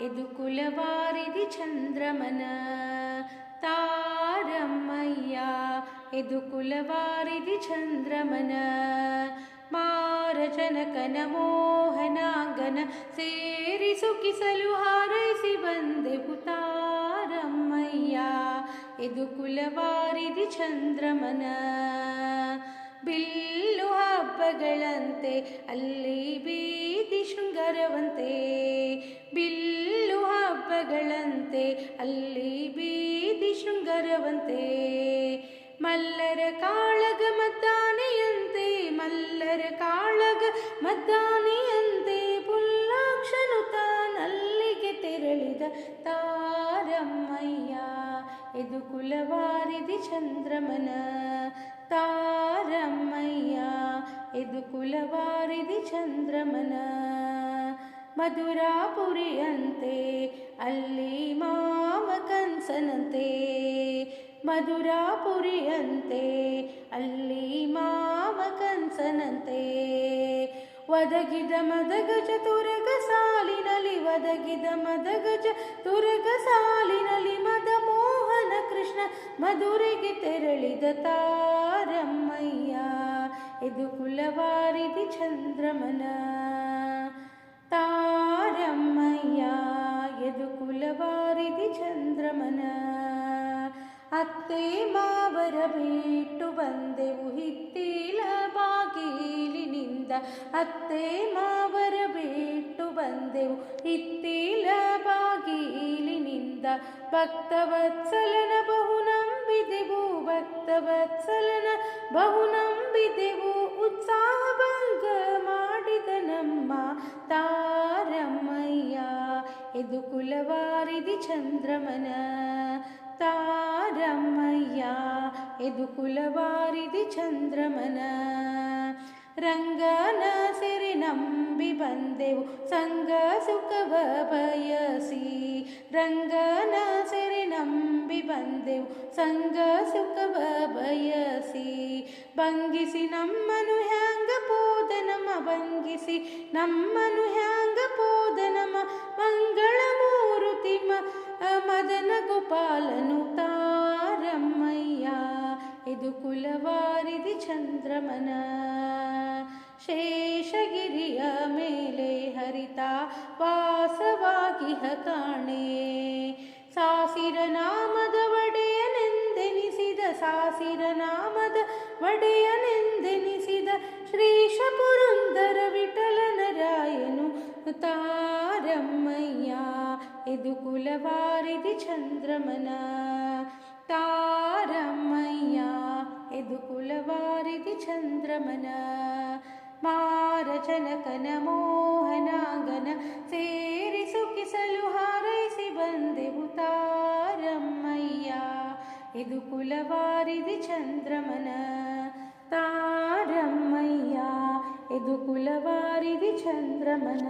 ಇದು ಕುಲವಾರಿದಿ ಚಂದ್ರಮನ. ತಾರಮ್ಮಯ್ಯ, ಇದು ಕುಲವಾರಿದಿ ಚಂದ್ರಮನ. ಮಾರಜನಕನ ಮೋಹನಾಂಗನ ಸೇರಿ ಸುಖಿಸಲು ಹಾರೈಸಿ ಬಂದೆವು ತಾರಮ್ಮಯ್ಯ. ಇದು ಕುಲವಾರಿದಿ ಚಂದ್ರಮನ. ಬಿಲ್ಲು ಹಬ್ಬಗಳಂತೆ ಅಲ್ಲಿ ಬೀದಿ ಶೃಂಗಾರವಂತೆ ಬಿಲ್ಲು ಹಬ್ಬಗಳಂತೆ, ಅಲ್ಲಿ ಬೀದಿ ಶೃಂಗರವಂತೆ. ಮಲ್ಲರ ಕಾಳಗ ಮದ್ದಾನೆಯಂತೆ, ಮಲ್ಲರ ಕಾಳಗ ಮದ್ದಾನೆಯಂತೆ, ಪುಲ್ಲಾಕ್ಷನು ತಾನಲ್ಲಿಗೆ ತೆರಳಿದ ತಾರಮ್ಮಯ್ಯ. ಇದು ಕುಲವಾರಿದಿ ಚಂದ್ರಮನ ತಾರಮ್ಮಯ್ಯ. ಇದು ಕುಲವಾರಿದಿ ಚಂದ್ರಮನ ಮಧುರಾಪುರಿಯಂತೆ, ಅಲ್ಲಿ ಮಾವ ಕನ್ಸನಂತೆ. ಮಧುರಾಪುರಿಯಂತೆ, ಅಲ್ಲಿ ಮಾವ ಕನ್ಸನಂತೆ. ಒದಗಿದ ಮದಗಜ ತುರಗ ಸಾಲಿನಲ್ಲಿ, ಒದಗಿದ ಮದಗಜ ತುರಗ ಸಾಲಿನಲ್ಲಿ ಮದ ಮೋಹನ ಕೃಷ್ಣ ಮಧುರೆಗೆ ತೆರಳಿದ ತಾರಮ್ಮಯ್ಯ. ಇದು ಕುಲವಾರಿದಿ ಚಂದ್ರಮನ. ತಾರಮ್ಮಯ್ಯ, ಎದು ಕುಲವಾರಿದಿ ಚಂದ್ರಮನ. ಅತ್ತೆ ಮಾವರ ಬಿಟ್ಟು ಬಂದೆವು ಹಿತ್ತಿಲ ಬಾಗಿಲಿನಿಂದ. ಅತ್ತೆ ಮಾವರ ಬಿಟ್ಟು ಬಂದೆವು ಹಿತ್ತಿಲ ಬಾಗಿಲಿನಿಂದ. ಭಕ್ತವತ್ಸಲನ ಬಹು ನಂಬಿದೆವು ಭಕ್ತವತ್ಸಲನ ಬಹು ನಂಬಿದೆವು ಉತ್ಸಾಹ ಇದು ಕುಲವಾರಿದಿ ಚಂದ್ರಮನ ತಾರಮ್ಮಯ್ಯ ಇದು ಕುಲವಾರಿದಿ ಚಂದ್ರಮನ ರಂಗನ ಸೆರೆ ನಂಬಿ ಬಂದೆವು ಸಂಗ ಸುಖವ ಬಯಸಿ ರಂಗನ ಸೆರೆ ನಂಬಿ ಬಂದೆವು ಸಂಗ ಸುಖವ ಬಯಸಿ ಭಂಗಿಸಿ ನಮ್ಮನು ಹ್ಯಾಂಗ ಪೋದ ನಮ್ಮ ಭಂಗಿಸಿ ನಮ್ಮನು ಹ್ಯಾಂಗ ಮೂರುತಿ ಮ ಮದನ ಗೋಪಾಲನು ತಾರಮ್ಮಯ್ಯ. ಇದು ಕುಲವಾರಿದಿ ಚಂದ್ರಮನ. ಶೇಷಗಿರಿಯ ಮೇಲೆ ಹರಿತ ವಾಸವಾಗಿಹ ಕಾಣೆ ಸಾಸಿರ ನಾಮದ ಒಡೆಯನೆಂದೆನಿಸಿದ, ಸಾಸಿರ ನಾಮದ ಒಡೆಯನೆಂದೆನಿಸಿದ ಶ್ರೀ ಪುರಂದರ ವಿಠಲನರಾಯನು ತಾರಮ್ಮಯ್ಯ ಇದು ಕುಲವಾರಿದಿ ಚಂದ್ರಮನ ತಾರಮ್ಮಯ್ಯ ಇದು ಕುಲವಾರಿದಿ ಚಂದ್ರಮನ ಮಾರಜನಕನ ಮೋಹನಾಂಗನ ಸೇರಿ ಸುಖಿಸಲು ಹಾರೈಸಿ ಬಂದೆವು ತಾರಮ್ಮಯ್ಯ ಇದು ಕುಲವಾರಿದಿ ಚಂದ್ರಮನ ತಾರಮ್ಮಯ್ಯ ಇದು ಕುಲವಾರಿದಿ ಚಂದ್ರಮನ